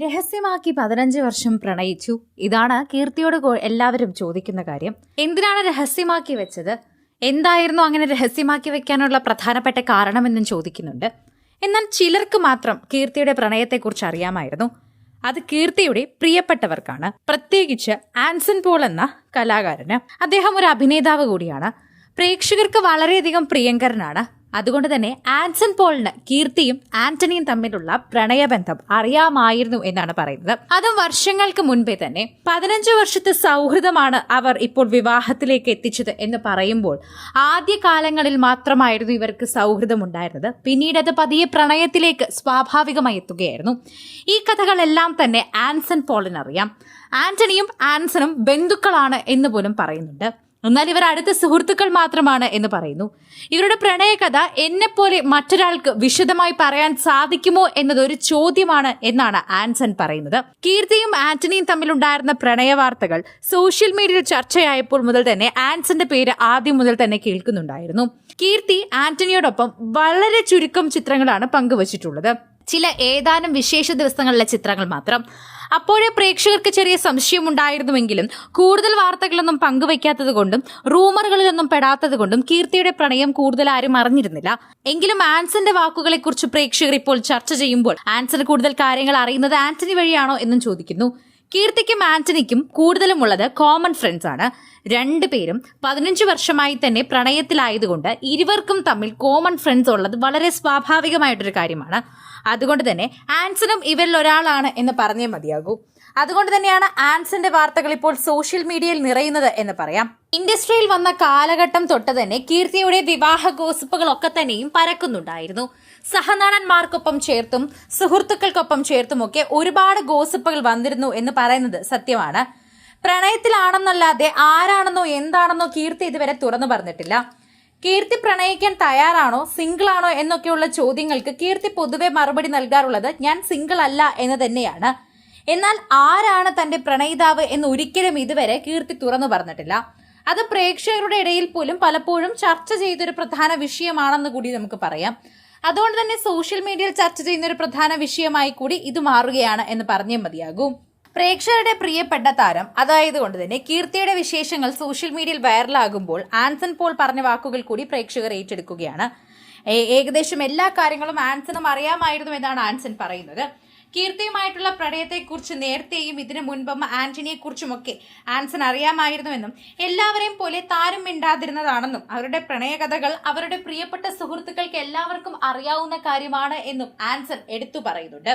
രഹസ്യമാക്കി പതിനഞ്ച് വർഷം പ്രണയിച്ചു. ഇതാണ് കീർത്തിയോട് എല്ലാവരും ചോദിക്കുന്ന കാര്യം. എന്തിനാണ് രഹസ്യമാക്കി വെച്ചത്? എന്തായിരുന്നു അങ്ങനെ രഹസ്യമാക്കി വെക്കാനുള്ള പ്രധാനപ്പെട്ട കാരണമെന്നും ചോദിക്കുന്നുണ്ട്. എന്നാൽ ചിലർക്ക് മാത്രം കീർത്തിയുടെ പ്രണയത്തെക്കുറിച്ച് അറിയാമായിരുന്നു. അത് കീർത്തിയുടെ പ്രിയപ്പെട്ടവർക്കാണ്. പ്രത്യേകിച്ച് ആൻസൺ പോൾ എന്ന കലാകാരന്. അദ്ദേഹം ഒരു അഭിനേതാവ് കൂടിയാണ്. പ്രേക്ഷകർക്ക് വളരെയധികം പ്രിയങ്കരനാണ്. അതുകൊണ്ട് തന്നെ ആൻസൺ പോളിന് കീർത്തിയും ആന്റണിയും തമ്മിലുള്ള പ്രണയബന്ധം അറിയാമായിരുന്നു എന്നാണ് പറയുന്നത്. അതും വർഷങ്ങൾക്ക് മുൻപേ തന്നെ പതിനഞ്ച് വർഷത്തെ സൗഹൃദമാണ് അവർ ഇപ്പോൾ വിവാഹത്തിലേക്ക് എത്തിച്ചത് എന്ന് പറയുമ്പോൾ ആദ്യ കാലങ്ങളിൽ മാത്രമായിരുന്നു ഇവർക്ക് സൗഹൃദം ഉണ്ടായിരുന്നത് പിന്നീട് അത് പതിയെ പ്രണയത്തിലേക്ക് സ്വാഭാവികമായി എത്തുകയായിരുന്നു. ഈ കഥകളെല്ലാം തന്നെ ആൻസൺ പോളിനറിയാം. ആന്റണിയും ആൻസണും ബന്ധുക്കളാണ് എന്ന് പോലും പറയുന്നുണ്ട്. എന്നാൽ ഇവർ അടുത്ത സുഹൃത്തുക്കൾ മാത്രമാണ് എന്ന് പറയുന്നു. ഇവരുടെ പ്രണയകഥ എന്നെപ്പോലെ മറ്റൊരാൾക്ക് വിശദമായി പറയാൻ സാധിക്കുമോ എന്നതൊരു ചോദ്യമാണ് എന്നാണ് ആൻസൺ പറയുന്നത്. കീർത്തിയും ആന്റണിയും തമ്മിലുണ്ടായിരുന്ന പ്രണയ വാർത്തകൾ സോഷ്യൽ മീഡിയയിൽ ചർച്ചയായപ്പോൾ മുതൽ തന്നെ ആൻസന്റെ പേര് ആദ്യം മുതൽ തന്നെ കേൾക്കുന്നുണ്ടായിരുന്നു. കീർത്തി ആന്റണിയോടൊപ്പം വളരെ ചുരുക്കം ചിത്രങ്ങളാണ് പങ്കുവച്ചിട്ടുള്ളത്. ചില ഏതാനും വിശേഷ ദിവസങ്ങളിലെ ചിത്രങ്ങൾ മാത്രം. അപ്പോഴേ പ്രേക്ഷകർക്ക് ചെറിയ സംശയമുണ്ടായിരുന്നുവെങ്കിലും കൂടുതൽ വാർത്തകളൊന്നും പങ്കുവയ്ക്കാത്തത് കൊണ്ടും റൂമറുകളിലൊന്നും പെടാത്തത് കൊണ്ടും കീർത്തിയുടെ പ്രണയം കൂടുതൽ ആരും അറിഞ്ഞിരുന്നില്ല. എങ്കിലും ആൻസന്റെ വാക്കുകളെക്കുറിച്ച് പ്രേക്ഷകർ ഇപ്പോൾ ചർച്ച ചെയ്യുമ്പോൾ ആൻസന് കൂടുതൽ കാര്യങ്ങൾ അറിയുന്നത് ആന്റണി വഴിയാണോ എന്നും ചോദിക്കുന്നു. കീർത്തിക്കും ആന്റണിക്കും കൂടുതലും ഉള്ളത് കോമൺ ഫ്രണ്ട്സ് ആണ് രണ്ടുപേരും പതിനഞ്ച് വർഷമായി തന്നെ പ്രണയത്തിലായതുകൊണ്ട് ഇരുവർക്കും തമ്മിൽ കോമൺ ഫ്രണ്ട്സ് ഉള്ളത് വളരെ സ്വാഭാവികമായിട്ടൊരു കാര്യമാണ്. അതുകൊണ്ട് തന്നെ ആൻസനും ഇവരിൽ ഒരാളാണ് എന്ന് പറഞ്ഞേ മതിയാകൂ. അതുകൊണ്ട് തന്നെയാണ് ആൻസന്റെ വാർത്തകൾ ഇപ്പോൾ സോഷ്യൽ മീഡിയയിൽ നിറയുന്നത് എന്ന് പറയാം. ഇൻഡസ്ട്രിയിൽ വന്ന കാലഘട്ടം തൊട്ട് തന്നെ കീർത്തിയുടെ വിവാഹ ഗോസിപ്പുകളൊക്കെ തന്നെയും പരക്കുന്നുണ്ടായിരുന്നു. സഹനടന്മാർക്കൊപ്പം ചേർത്തും സുഹൃത്തുക്കൾക്കൊപ്പം ചേർത്തുമൊക്കെ ഒരുപാട് ഗോസിപ്പുകൾ വന്നിരുന്നു എന്ന് പറയുന്നത് സത്യമാണ്. പ്രണയത്തിലാണെന്നല്ലാതെ ആരാണെന്നോ എന്താണെന്നോ കീർത്തി ഇതുവരെ തുറന്നു പറഞ്ഞിട്ടില്ല. കീർത്തി പ്രണയിക്കാൻ തയ്യാറാണോ സിംഗിൾ ആണോ എന്നൊക്കെയുള്ള ചോദ്യങ്ങൾക്ക് കീർത്തി പൊതുവെ മറുപടി നൽകാറുള്ളത് ഞാൻ സിംഗിൾ അല്ല എന്ന് തന്നെയാണ്. എന്നാൽ ആരാണ് തന്റെ പ്രണയിതാവ് എന്ന് ഒരിക്കലും ഇതുവരെ കീർത്തി തുറന്നു പറഞ്ഞിട്ടില്ല. അത് പ്രേക്ഷകരുടെ ഇടയിൽ പോലും പലപ്പോഴും ചർച്ച ചെയ്തൊരു പ്രധാന വിഷയമാണെന്ന് കൂടി നമുക്ക് പറയാം. അതുകൊണ്ട് തന്നെ സോഷ്യൽ മീഡിയയിൽ ചർച്ച ചെയ്യുന്ന ഒരു പ്രധാന വിഷയമായി കൂടി ഇത് മാറുകയാണ് എന്ന് പറഞ്ഞേ മതിയാകും. പ്രേക്ഷകരുടെ പ്രിയപ്പെട്ട താരം അതായത് കൊണ്ട് തന്നെ കീർത്തിയുടെ വിശേഷങ്ങൾ സോഷ്യൽ മീഡിയയിൽ വൈറലാകുമ്പോൾ ആൻസൺ പോൾ പറഞ്ഞ വാക്കുകൾ കൂടി പ്രേക്ഷകർ ഏറ്റെടുക്കുകയാണ്. ഏകദേശം എല്ലാ കാര്യങ്ങളും ആൻസണും അറിയാമായിരുന്നു എന്നാണ് ആൻസൺ പറയുന്നത്. കീർത്തിയുമായിട്ടുള്ള പ്രണയത്തെക്കുറിച്ച് നേരത്തെയും ഇതിനു മുൻപും ആന്റണിയെക്കുറിച്ചുമൊക്കെ ആൻസൺ അറിയാമായിരുന്നുവെന്നും എല്ലാവരെയും പോലെ താരം മിണ്ടാതിരുന്നതാണെന്നും അവരുടെ പ്രണയകഥകൾ അവരുടെ പ്രിയപ്പെട്ട സുഹൃത്തുക്കൾക്ക് എല്ലാവർക്കും അറിയാവുന്ന കാര്യമാണ് എന്നും ആൻസൺ എടുത്തു പറയുന്നുണ്ട്.